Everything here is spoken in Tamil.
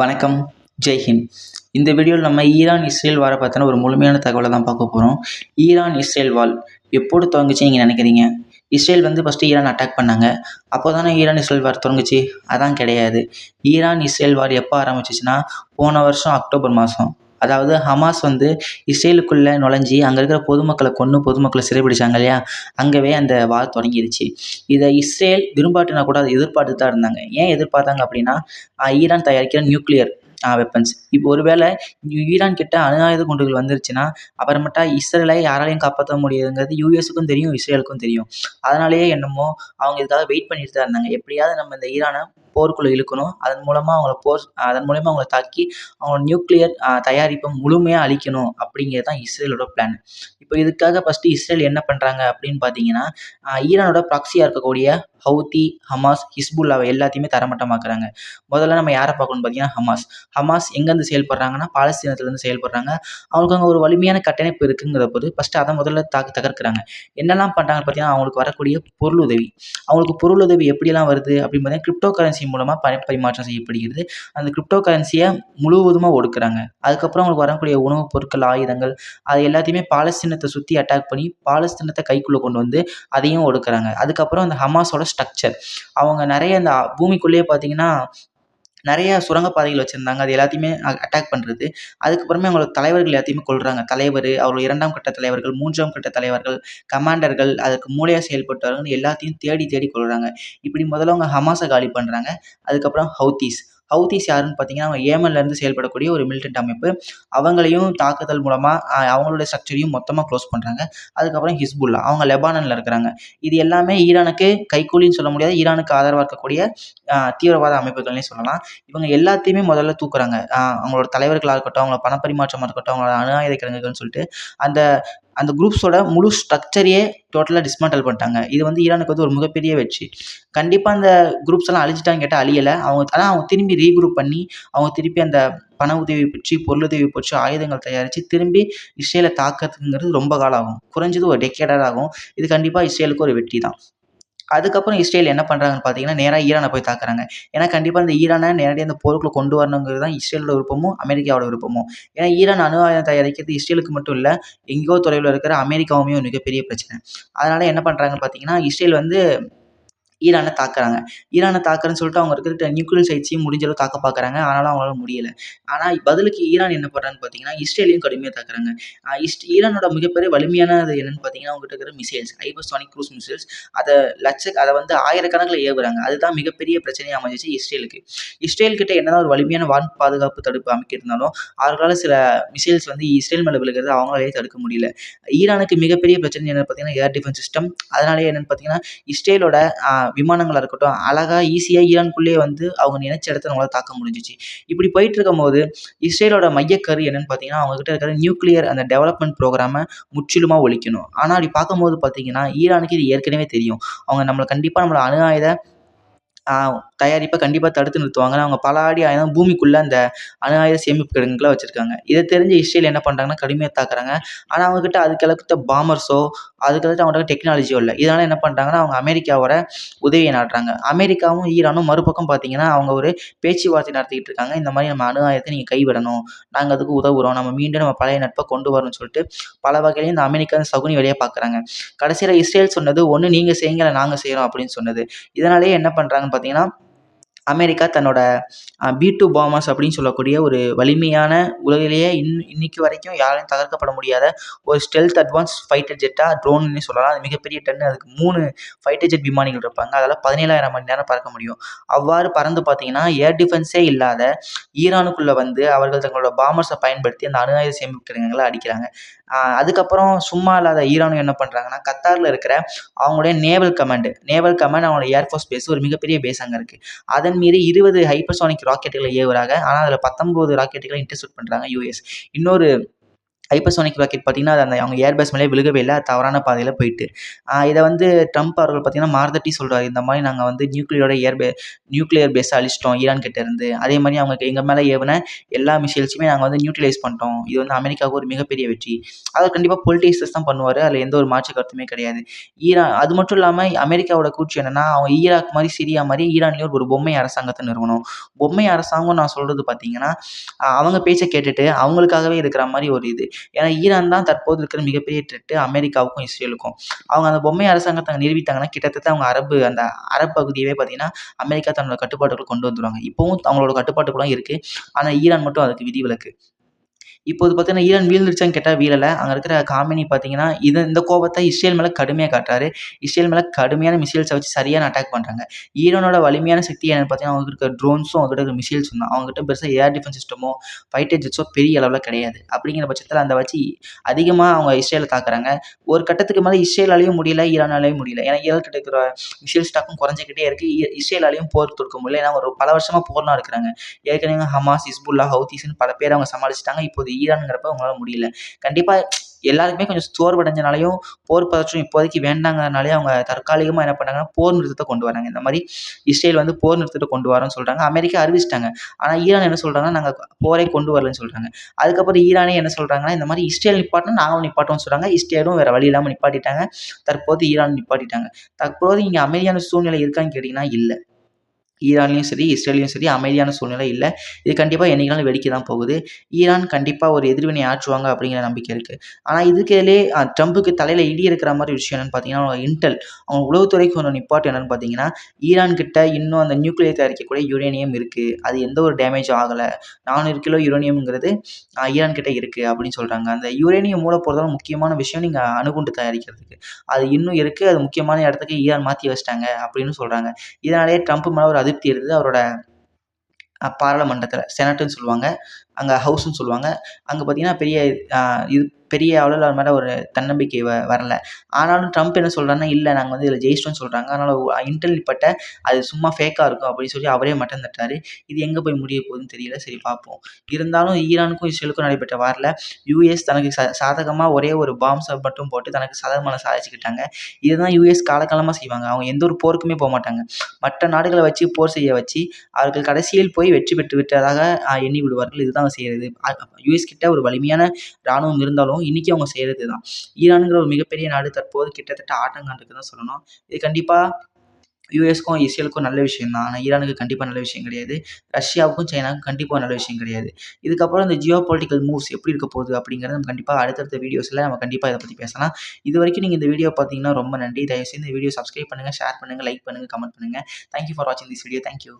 வணக்கம். ஜெய்ஹிந்த் இந்த வீடியோவில் நம்ம ஈரான் இஸ்ரேல் வார பார்த்தோன்னா ஒரு முழுமையான தகவலை தான் பார்க்க போகிறோம் ஈரான் இஸ்ரேல் வால் எப்போது துவங்குச்சு நீங்கள் நினைக்கிறீங்க? இஸ்ரேல் வந்து ஃபஸ்ட்டு ஈரான் அட்டாக் பண்ணாங்க. அப்போ தானே ஈரான் இஸ்ரேல் வார் தொடங்குச்சு அதான் கிடையாது. ஈரான் இஸ்ரேல் வார் எப்போ ஆரம்பிச்சிச்சுன்னா போன வருஷம் அக்டோபர் மாதம் அதாவது ஹமாஸ் வந்து இஸ்ரேலுக்குள்ளே நுழைஞ்சி அங்கே இருக்கிற பொதுமக்களை கொன்று பொதுமக்களை சிறைபிடிச்சாங்க இல்லையா? அங்கவே அந்த வார் தொடங்கிருச்சு. இதை இஸ்ரேல் விரும்பாட்டினா கூட அதை எதிர்பார்த்து தான் இருந்தாங்க. ஏன் எதிர்பார்த்தாங்க அப்படின்னா ஈரான் தயாரிக்கிற நியூக்ளியர் வெப்பன்ஸ் இப்போ ஒருவேளை ஈரான் கிட்ட அணு ஆயுத குண்டுகள் வந்துருச்சுன்னா அப்புறமேட்டா இஸ்ரேலை யாராலையும் காப்பாற்ற முடியாதுங்கிறது யூஎஸுக்கும் தெரியும் இஸ்ரேலுக்கும் தெரியும். அதனாலேயே என்னமோ அவங்க இதுக்காக வெயிட் பண்ணிட்டு தான் இருந்தாங்க. எப்படியாவது நம்ம இந்த ஈரானை போருக்குள்ளே இழுக்கணும். அதன் மூலமாக அவங்கள போர் அதன் மூலயமா அவங்கள தாக்கி அவங்க நியூக்ளியர் தயாரிப்பை முழுமையாக அழிக்கணும் அப்படிங்கிறது தான் இஸ்ரேலோட பிளான் இப்போ இதுக்காக ஃபஸ்ட்டு இஸ்ரேல் என்ன பண்ணுறாங்க அப்படின்னு பார்த்தீங்கன்னா ஈரானோட ப்ராக்சியாக இருக்கக்கூடிய ஹவுதி ஹமாஸ் ஹிஸ்புல்லாவை எல்லாத்தையுமே தரமட்டமாக்குறாங்க. முதல்ல நம்ம யாரை பார்க்கணும்னு பார்த்தீங்கன்னா ஹமாஸ். ஹமாஸ் எங்கேருந்து செயல்படுறாங்கன்னா பாலஸ்தீனத்துலேருந்து செயல்படுறாங்க. அவங்களுக்கு அங்கே ஒரு வலிமையான கட்டமைப்பு இருக்குங்கிற போது ஃபஸ்ட்டு அதை முதல்ல தாக்கு தகர்க்கிறாங்க. என்னெல்லாம் பண்ணுறாங்கன்னு பார்த்தீங்கன்னா அவங்களுக்கு வரக்கூடிய பொருளுதவி. அவங்களுக்கு பொருளுதவி எப்படியெல்லாம் வருது அப்படின்னு பார்த்தீங்கன்னா கிரிப்டோ கரன்சி மூலமாக பண பரிமாற்றம் செய்யப்படுகிறது. அந்த கிரிப்டோ கரன்சியை முழுவதுமாக ஒடுக்குறாங்க. அதுக்கப்புறம் அவங்களுக்கு வரக்கூடிய உணவுப் பொருட்கள் ஆயுதங்கள் அது எல்லாத்தையுமே பாலஸ்தீனத்தை சுற்றி அட்டாக் பண்ணி பாலஸ்தீனத்தை கைக்குள்ளே கொண்டு வந்து அதையும் ஒடுக்குறாங்க. அதுக்கப்புறம் அந்த ஹமாஸோட ஸ்ட்ரக்சர் அவங்க நிறைய அந்த பூமிக்குள்ளேயே பார்த்தீங்கன்னா நிறையா சுரங்கப்பாதைகள் வச்சுருந்தாங்க. அது எல்லாத்தையுமே அட்டாக் பண்ணுறது அதுக்கப்புறமே அவங்களோட தலைவர்கள் எல்லாத்தையுமே கொள்கிறாங்க தலைவர் அவர் இரண்டாம் கட்ட தலைவர்கள் மூன்றாம் கட்ட தலைவர்கள் கமாண்டர்கள் அதுக்கு மூளையாக செயல்பட்டவர்கள் எல்லாத்தையும் தேடி தேடி கொள்கிறாங்க இப்படி முதல்ல அவங்க ஹமாஸை காலி பண்ணுறாங்க அதுக்கப்புறம் ஹவுத்தீஸ் ஹவுதிஸ் யாருன்னு பார்த்தீங்கன்னா அவங்க ஏமன்லேருந்து செயல்படக்கூடிய ஒரு மிலிட்டன்ட் அமைப்பு. அவங்களையும் தாக்குதல் மூலமாக அவங்களோட ஸ்ட்ரக்சரையும் மொத்தமாக க்ளோஸ் பண்ணுறாங்க அதுக்கப்புறம் ஹிஸ்புல்லா அவங்க லெபானனில் இருக்கிறாங்க. இது எல்லாமே ஈரானுக்கு கைக்கூலின்னு சொல்ல முடியாது. ஈரானுக்கு ஆதரவாக இருக்கக்கூடிய தீவிரவாத அமைப்புகள்னே சொல்லலாம். இவங்க எல்லாத்தையுமே முதல்ல தூக்குறாங்க. அவங்களோட தலைவர்களாக இருக்கட்டும் அவங்களோட பணப்பரிமாற்றமாக இருக்கட்டும் அவங்களோட அணு ஆயுத கிழங்குகள்னு சொல்லிட்டு அந்த அந்த குரூப்ஸோட முழு ஸ்ட்ரக்சரையே டோட்டலாக டிஸ்மேண்டல் பண்ணிட்டாங்க. இது வந்து ஈரானுக்கு வந்து ஒரு மிகப்பெரிய வெற்றி. கண்டிப்பாக அந்த குரூப்ஸ் எல்லாம் அழிச்சிட்டாங்க கேட்டால் அழியலை. அவங்க ஆனால் அவங்க திரும்பி ரீக்ரூப் பண்ணி அவங்க திருப்பி அந்த பண உதவி பெற்று பொருளுதவி பெற்று ஆயுதங்கள் தயாரித்து திரும்பி இஸ்ரேலை தாக்கிறதுங்கிறது ரொம்ப காலம் ஆகும். குறைஞ்சது ஒரு டெக்கேடாக ஆகும். இது கண்டிப்பாக இஸ்ரேலுக்கு ஒரு வெற்றி தான் அதுக்கப்புறம் இஸ்ரேல் என்ன பண்ணுறாங்கன்னு பார்த்தீங்கன்னா நேராக ஈரானை போய் தாக்குறாங்க. ஏன்னா கண்டிப்பாக இந்த ஈரானை நேரடியாக அந்த போருக்குள்ளே கொண்டு வரணுங்கிறது தான் இஸ்ரேலோட விருப்பமும் அமெரிக்காவோட விருப்பமும். ஏன்னா ஈரான் அணு ஆயுதம் தயாரிக்கிறது இஸ்ரேலுக்கு மட்டும் இல்லை எங்கேயோ தொலைவில் இருக்கிற அமெரிக்காவுமே ஒரு மிகப்பெரிய பிரச்சனை. அதனால் என்ன பண்ணுறாங்கன்னு பார்த்தீங்கன்னா இஸ்ரேல் வந்து ஈரானை தாக்குறாங்க. ஈரானை தாக்குறேன்னு சொல்லிட்டு அவங்க இருக்கிற நியூக்ளியர் சைட்ஸையும் முடிஞ்சளவு தாக்க பார்க்குறாங்க ஆனாலும் அவங்களால முடியலை. ஆனால் பதிலுக்கு ஈரான் என்ன பண்ணுறான்னு பார்த்தீங்கன்னா இஸ்ரேலையும் கடுமையாக தாக்குறாங்க. இஸ்ட் இஸ் ஈரானோட மிகப்பெரிய வலிமையானது என்னன்னு பார்த்தீங்கன்னா அவங்ககிட்ட இருக்கிற மிசைல்ஸ் ஹைபர்சானிக் க்ரூஸ் மிசைல்ஸ் அதை லட்ச அதை வந்து ஆயிரக்கணக்கில் ஏவுறாங்க. அதுதான் மிகப்பெரிய பிரச்சனையாக அமைஞ்சிச்சு இஸ்ரேலுக்கு. இஸ்ரேல் கிட்ட என்னதான் ஒரு வலிமையான வான் பாதுகாப்பு தடுப்பு அமைக்கிருந்தாலும் அவர்களால் சில மிசைல்ஸ் வந்து இஸ்ரேல் மேலே விழுகிறது அவங்களாலே தடுக்க முடியல. ஈரானுக்கு மிகப்பெரிய பிரச்சனை என்னன்னு பார்த்தீங்கன்னா ஏர் டிஃபென்ஸ் சிஸ்டம் அதனாலே என்னன்னு பார்த்தீங்கன்னா இஸ்ரேலோட விமானங்களாக இருக்கட்டும் அழகாக ஈஸியாக ஈரானுக்குள்ளேயே வந்து அவங்க நினைச்ச இடத்த நம்மளால் தாக்க முடிஞ்சிச்சு. இப்படி போயிட்டு இருக்கும்போது இஸ்ரேலோட மையக்கரு என்னன்னு பார்த்தீங்கன்னா அவங்ககிட்ட இருக்கிற நியூக்ளியர் அந்த டெவலப்மெண்ட் ப்ரோக்ராமை முற்றிலுமாக ஒழிக்கணும். ஆனால் அப்படி பார்க்கும்போது பார்த்தீங்கன்னா ஈரானுக்கு இது ஏற்கனவே தெரியும். அவங்க நம்மளை கண்டிப்பாக நம்மளை அணு ஆயுத தயாரிப்பை கண்டிப்பாக தடுத்து நிறுத்துவாங்க. அவங்க பல அடி ஆயுதம் பூமிக்குள்ளே அந்த அணு ஆயுத சேமிப்பு கிடங்குகளை வச்சுருக்காங்க. இதை தெரிஞ்ச இஸ்ரேல் என்ன பண்ணுறாங்கன்னா கடுமையாக தாக்குறாங்க. ஆனால் அவங்கக்கிட்ட அதுக்கு பாமர்ஸோ அதுக்கு அவங்ககிட்ட டெக்னாலஜியோ இல்லை. இதனால் என்ன பண்ணுறாங்கன்னா அவங்க அமெரிக்காவோட உதவியை நாடுறாங்க. அமெரிக்காவும் ஈரானும் மறுபக்கம் பார்த்தீங்கன்னா அவங்க ஒரு பேச்சுவார்த்தை நடத்திக்கிட்டு இருக்காங்க. இந்த மாதிரி நம்ம அணு ஆயுதத்தை நீங்கள் கைவிடணும். நாங்கள் அதுக்கு உதவுறோம். நம்ம மீண்டும் நம்ம பழைய நட்பை கொண்டு வரணும்னு சொல்லிட்டு பல வகையிலையும் இந்த அமெரிக்கா சகுனி வழியாக பார்க்குறாங்க கடைசியில் இஸ்ரேல் சொன்னது ஒன்று நீங்கள் செய்யுங்க நாங்கள் செய்கிறோம் அப்படின்னு சொன்னது. இதனாலேயே என்ன பண்ணுறாங்க பார்த்தீங்கன்னா அமெரிக்கா தன்னோட பி டூ பாமர்ஸ் அப்படின்னு சொல்லக்கூடிய ஒரு வலிமையான உலகிலேயே இன் இன்னைக்கு வரைக்கும் யாராலையும் தகர்க்கப்பட முடியாத ஒரு ஸ்டெல்த் அட்வான்ஸ் ஃபைட்டர் ஜெட்டாக ட்ரோன்னு சொல்லலாம். அது மிகப்பெரிய டன்னு அதுக்கு மூணு ஃபைட்டர் ஜெட் விமானிகள் இருப்பாங்க. அதால் பதினேழாயிரம் மணி நேரம் பறக்க முடியும். அவ்வாறு பறந்து பார்த்தீங்கன்னா ஏர் டிஃபென்ஸே இல்லாத ஈரானுக்குள்ளே வந்து அவர்கள் தங்களோட பாமர்ஸை பயன்படுத்தி அந்த அணு ஆயுத சேமிப்பு கிடங்குகளை அடிக்கிறாங்க. அதுக்கப்புறம் சும்மா இல்லாத ஈரானும் என்ன பண்ணுறாங்கன்னா கத்தாரில் இருக்கிற அவங்களுடைய நேவல் கமாண்டு நேவல் கமாண்ட் அவங்களோட ஏர்ஃபோர்ஸ் பேஸ் ஒரு மிகப்பெரிய பேஸ் அங்கே இருக்குது அதன் மீறி இருபது ஹைப்பர்சானிக் ராக்கெட்டுகளை ஏவுறாங்க ஆனால் அதில் பத்தொம்போது ராக்கெட்டுகளை இன்டர்செப்ட் பண்ணுறாங்க யூஎஸ் இன்னொரு ஹைப்பர்சோனிக் ராக்கெட் பார்த்தீங்கன்னா அது அந்த அவங்க ஏர்பேஸ் மேலே விழுகவே இல்லை அது தவறான பாதையில் போயிட்டு. இதை வந்து ட்ரம்ப் அவர்கள் பார்த்தீங்கன்னா மாறுதட்டி சொல்கிறார் இந்த மாதிரி நாங்கள் வந்து நியூக்ளியரோட ஏர்பே நியூக்ளியர் பேஸை அழிச்சிட்டோம் ஈரான் கிட்டேருந்து அதே மாதிரி அவங்க எங்கள் மேலே ஏவுன எல்லா மிஷைல்ஸுமே நாங்கள் வந்து நியூட்ரலைஸ் பண்ணிட்டோம். இது வந்து அமெரிக்காவுக்கு ஒரு மிகப்பெரிய வெற்றி. அதை கண்டிப்பாக பொலிட்டிக்ஸஸ் தான் பண்ணுவார். அதில் எந்த ஒரு மாற்று கருத்துமே கிடையாது. ஈரான் அது மட்டும் இல்லாமல் அமெரிக்காவோட கூச்சி என்னென்னா அவங்க ஈராக் மாதிரி சிரியா மாதிரி ஈரான்லேயும் ஒரு பொம்மை அரசாங்கத்தை நிறுவனம். பொம்மை அரசாங்கம் நான் சொல்கிறது பார்த்திங்கன்னா அவங்க பேச்சை கேட்டுட்டு அவங்களுக்காகவே இருக்கிற மாதிரி ஒரு இது. ஏன்னா ஈரான் தான் தற்போது இருக்கிற மிகப்பெரிய த்ரெட்டு அமெரிக்காவுக்கும் இஸ்ரேலுக்கும். அவங்க அந்த பொம்மை அரசாங்கத்தை நிறுவிட்டாங்கன்னா கிட்டத்தட்ட அவங்க அரபு அந்த அரபு பகுதியவே பார்த்தீங்கன்னா அமெரிக்கா தன்னோட கட்டுப்பாட்டுக்குள்ள கொண்டு வந்துருவாங்க. இப்போவும் அவங்களோட கட்டுப்பாட்டுக்குள்ள இருக்குது ஆனால் ஈரான் மட்டும் அதுக்கு விதிவிலக்கு. இப்போது பார்த்தீங்கன்னா ஈரான் வீழ்ந்துருச்சான்னு கேட்டால் வீழலை. அங்கே இருக்கிற காமினி பார்த்தீங்கன்னா இது இந்த கோபத்தை இஸ்ரேல் மேலே கடுமையாக காட்டுறாரு. இஸ்ரேல் மேலே கடுமையான மிசைல்ஸை வச்சு சரியான அட்டாக் பண்ணுறாங்க ஈரானோட வலிமையான சக்தி என்னென்னு பார்த்தீங்கன்னா அவங்க இருக்கிற ட்ரோன்ஸும் அவங்ககிட்ட இருக்கிற மிசைல்ஸும் தான். அவங்ககிட்ட பெருசாக ஏர் டிஃபென்ஸ் சிஸ்டமோ ஃபைட்டர் ஜெட்ஸோ பெரிய அளவில் கிடையாது. அப்படிங்கிற பட்சத்தில் அந்த வச்சு அதிகமாக அவங்க இஸ்ரேலை தாக்குறாங்க. ஒரு கட்டத்துக்கு மேலே இஸ்ரேலாலையும் முடியல ஈரானாலையும் முடியல. ஏன்னா ஈரான் கிட்ட இருக்கிற மிசைல் ஸ்டாக்கும் குறைஞ்சிக்கிட்டே இருக்குது இஸ்ரேலாலையும் போர் தொடுக்க முடியல. ஏன்னா ஒரு பல வருஷமாக போர்லாம் இருக்கிறாங்க ஏற்கனவே ஹமாஸ் இஸ்புல்லா ஹவுதீஸ்னு பல பேர் அவங்க சமாளிச்சிட்டாங்க. இப்போது ஈரானுங்கிறப்ப அவங்களால முடியல. கண்டிப்பாக எல்லாருக்குமே கொஞ்சம் சோர்வடைஞ்சனாலையும் போர் பதற்றம் இப்போதைக்கு வேண்டாங்கிறனாலே அவங்க தற்காலிகமாக என்ன பண்ணாங்கன்னா போர் நிறுத்தத்தை கொண்டு வராங்க. இந்த மாதிரி இஸ்ரேல் வந்து போர் நிறுத்தத்தை கொண்டு வரோம்னு சொல்கிறாங்க அமெரிக்கா அறிவிச்சிட்டாங்க. ஆனால் ஈரான் என்ன சொல்கிறாங்கன்னா நாங்கள் போரே கொண்டு வரலன்னு சொல்கிறாங்க அதுக்கப்புறம் ஈரானே என்ன சொல்கிறாங்கன்னா இந்த மாதிரி இஸ்ரேல் நிப்பாட்டினா நாங்களும் நிப்பாட்டோம்னு சொல்கிறாங்க இஸ்ரேலும் வேறு வழி இல்லாமல் நிப்பாட்டிட்டாங்க. தற்போது ஈரான் நிப்பாட்டிட்டாங்க. தற்போது இங்கே அமைதியான சூழ்நிலை இருக்கான்னு கேட்டிங்கன்னா இல்லை. ஈரான்லேயும் சரி இஸ்ரேலையும் சரி அமைதியான சூழ்நிலை இல்லை. இது கண்டிப்பாக என்றைக்கு வெடிக்க தான் போகுது. ஈரான் கண்டிப்பாக ஒரு எதிர்வினை ஆற்றுவாங்க அப்படிங்கிற நம்பிக்கை இருக்குது ஆனால் இதுக்கிலே ட்ரம்புக்கு தலையில் இடி இருக்கிற மாதிரி விஷயம் என்னென்னு பார்த்தீங்கன்னா இன்டெல் அவங்க உளவுத்துறைக்கு ஒன்று நிப்பாட்டு என்னென்னு பார்த்தீங்கன்னா ஈரான் கிட்ட இன்னும் அந்த நியூக்ளியர் தயாரிக்கக்கூடிய யுரேனியம் இருக்குது அது எந்த ஒரு டேமேஜும் ஆகலை. நானூறு கிலோ யுரேனியம்ங்கிறது ஈரான் கிட்ட இருக்குது அப்படின்னு சொல்கிறாங்க அந்த யுரேனியம் மூலப்பொருளால் முக்கியமான விஷயம் நீங்கள் அணுகுண்டு தயாரிக்கிறதுக்கு. அது இன்னும் இருக்குது அது முக்கியமான இடத்துக்கு ஈரான் மாற்றி வச்சிட்டாங்க அப்படின்னு சொல்கிறாங்க இதனாலே ட்ரம்ப் மேலே ஒரு அதிருப்தி இருந்தது அவரோட பாராளுமன்றத்தில் செனட்டுன்னு சொல்லுவாங்க. அங்கே ஹவுஸ்ன்னு சொல்லுவாங்க. அங்கே பார்த்தீங்கன்னா பெரிய இது பெரிய அளவில் அவர் மேலே ஒரு தன்னம்பிக்கை வ வரல. ஆனாலும் ட்ரம்ப் என்ன சொல்கிறாருன்னா இல்லை நாங்கள் வந்து இதில் ஜெயிச்சிட்டோம்னு சொல்கிறாங்க அதனால் இன்டெல் அது சும்மா ஃபேக்காக இருக்கும் அப்படின்னு சொல்லி அவரே மட்டம் தட்டாரு. இது எங்கே போய் முடிய போகுதுன்னு தெரியல. சரி பார்ப்போம் இருந்தாலும் ஈரானுக்கும் இஸ்ரேலுக்கும் நடைபெற்ற வாரில் யூஎஸ் தனக்கு ச சாதகமாக ஒரே ஒரு பாம்ஸை மட்டும் போட்டு தனக்கு சாதகமான சாதிச்சுக்கிட்டாங்க. இதுதான் யூஎஸ் காலகாலமாக செய்வாங்க. அவங்க எந்த ஒரு போருக்குமே போக மாட்டாங்க. மற்ற நாடுகளை வச்சு போர் செய்ய வச்சு அவர்கள் கடைசியில் போய் வெற்றி பெற்று விட்டதாக எண்ணி விடுவார்கள். இதுதான் செய்கிறது யூஎஸ் கிட்ட ஒரு வலிமையான இராணுவம் இருந்தாலும் இன்றைக்கி அவங்க செய்கிறது தான் ஈரானுங்கிற ஒரு மிகப்பெரிய நாடு தற்போது கிட்டத்தட்ட ஆட்டங்காண்டுக்கு தான் சொல்லணும். இது கண்டிப்பாக யூஎஸ்க்கும் இஸ்ரேலுக்கும் நல்ல விஷயம் தான் ஆனால் ஈரானுக்கு கண்டிப்பாக நல்ல விஷயம் கிடையாது. ரஷ்யாவுக்கும் சைனாவுக்கும் கண்டிப்பாக நல்ல விஷயம் கிடையாது. இதுக்கப்புறம் இந்த ஜியோ பொலிட்டிக்கல் மூவ்ஸ் எப்படி இருக்க போகுது அப்படிங்கிறது நம்ம கண்டிப்பாக அடுத்தடுத்த வீடியோஸில் நம்ம கண்டிப்பாக இதை பற்றி பேசலாம். இது வரைக்கும் நீங்கள் இந்த வீடியோ பார்த்தீங்கன்னா ரொம்ப நன்றி. தயவுசெய்து இந்த வீடியோ சப்ஸ்கிரைப் பண்ணுங்கள் ஷேர் பண்ணுங்கள் லைக் பண்ணுங்கள் கமெண்ட் பண்ணுங்கள் தேங்க்யூ ஃபார் வாட்சிங் திஸ் வீடியோ தேங்க்யூ